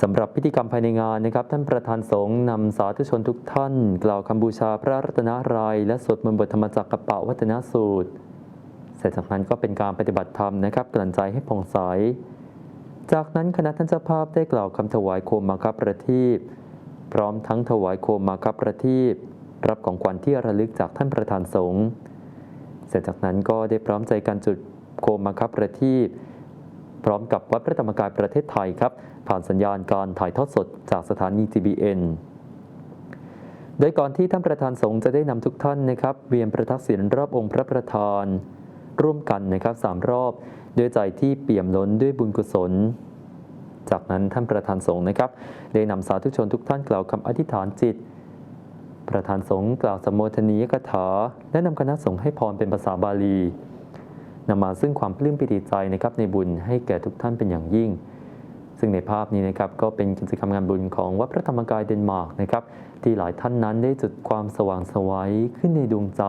สำหรับพิธีกรรมภายในงานนะครับ ท่านประธานสงฆ์นำสาธุชนทุกท่าน กล่าวคำบูชาพระรัตนตรัยและสวดมนต์บทธรรมจักรกปะวัฒนสูตร เสร็จจากนั้นก็เป็นการปฏิบัติธรรมนะครับกลั่นใจให้ผ่องใส จากนั้นคณะท่านเจ้าภาพได้กล่าวคำถวายโคมมาคับประทีปพร้อมทั้งถวายโคมมาคับประทีปรับของขวัญที่ระลึกจากท่านประธานสงฆ์เสร็จจากนั้นก็ได้พร้อมใจกันจุดโคมมาคับประทีป พร้อมกับวัดพระธรรมกายประเทศไทยครับ ผ่านสัญญาณการถ่ายทอดสดจากสถานี GBN โดยก่อนที่ท่านประธานสงฆ์จะได้นำทุกท่านนะครับเวียนประทักษิณรอบองค์พระประธาน ร่วมกันนะครับสามรอบด้วยใจที่เปี่ยมล้นด้วยบุญกุศล จากนั้นท่านประธานสงฆ์นะครับ ได้นำสาธุชนทุกท่านกล่าวคำอธิษฐานจิต ประธานสงฆ์กล่าวสมโภชนียกถาและนำคณะสงฆ์ให้พรเป็นภาษาบาลี นำมาซึ่งความปลื้มปิติใจนะครับในบุญให้แก่ทุกท่านเป็นอย่างยิ่ง ซึ่งในภาพนี้นะครับก็เป็นกิจกรรมงานบุญของวัดพระธรรมกายเดนมาร์กนะครับที่หลายท่านนั้นได้จุดความสว่างสวัยขึ้นในดวงใจ